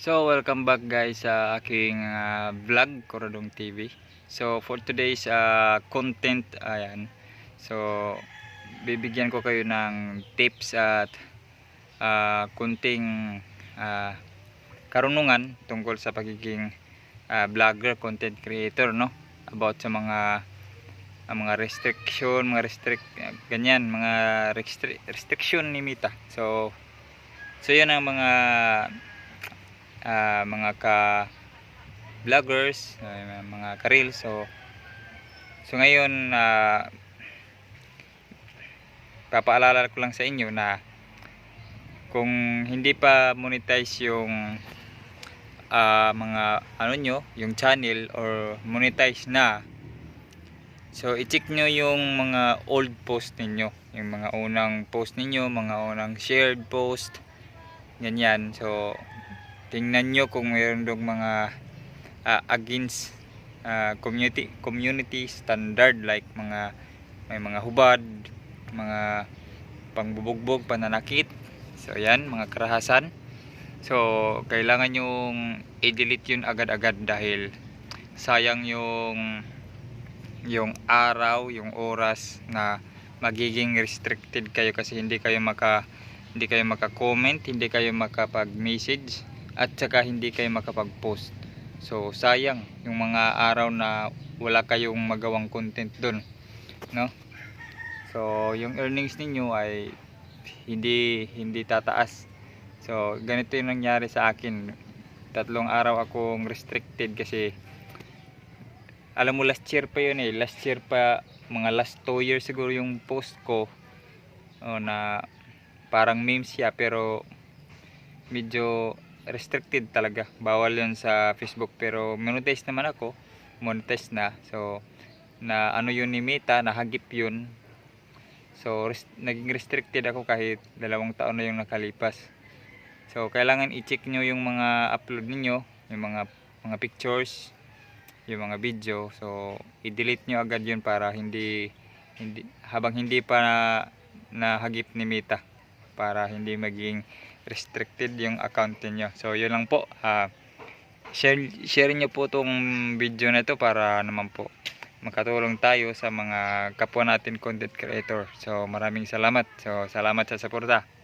So, welcome back guys sa aking ah, vlog, Korodong TV. So, for today's ah, content, ayan. So, bibigyan ko kayo ng tips at ah, kunting ah, karunungan tungkol sa pagiging ah, vlogger, content creator, no? About sa mga ah, mga restriction, mga restrict ah, ganyan, mga restri- restriction ni Mita. So, so yun ang mga ah, mga ka vloggers, ah, mga ka-reels. So so ngayon ah, papaalala ko lang sa inyo na kung hindi pa monetize yung ah, mga ano nyo, yung channel or monetize na So, i-check nyo yung mga old post ninyo. Yung mga unang post ninyo, mga unang shared post. Ganyan. So, tingnan nyo kung mayroon dong mga ah, against ah, community community standard like mga may mga hubad, mga pangbubugbog, pananakit. So, yan, mga karahasan. So, kailangan yung i-delete yun agad-agad dahil sayang yung yung araw, yung oras na magiging restricted kayo kasi hindi kayo maka hindi kayo maka-comment, hindi kayo makapag-message at saka hindi kayo makapag-post. So sayang yung mga araw na wala kayong magawang content doon, no? So yung earnings ninyo ay hindi hindi tataas. So ganito yung nangyari sa akin. Tatlong araw akong restricted kasi alam mo last year pa yun eh last year pa mga last 2 years siguro yung post ko oh, na parang meme siya pero medyo restricted talaga. Bawal yun sa Facebook pero monetize naman ako. Monetize na. So na ano yun ni Meta nahagip yun. So res- naging restricted ako kahit dalawang taon na yung nakalipas. So kailangan i-check nyo yung mga upload ninyo yung mga mga pictures yung mga video. So i-delete nyo agad yun para hindi hindi habang hindi pa na, nahagip ni Meta para hindi maging restricted yung account niyo so yun lang po. Ah, share share niyo po tong video na to para naman po makatulong tayo sa mga kapwa natin content creator. So maraming salamat. So salamat sa suporta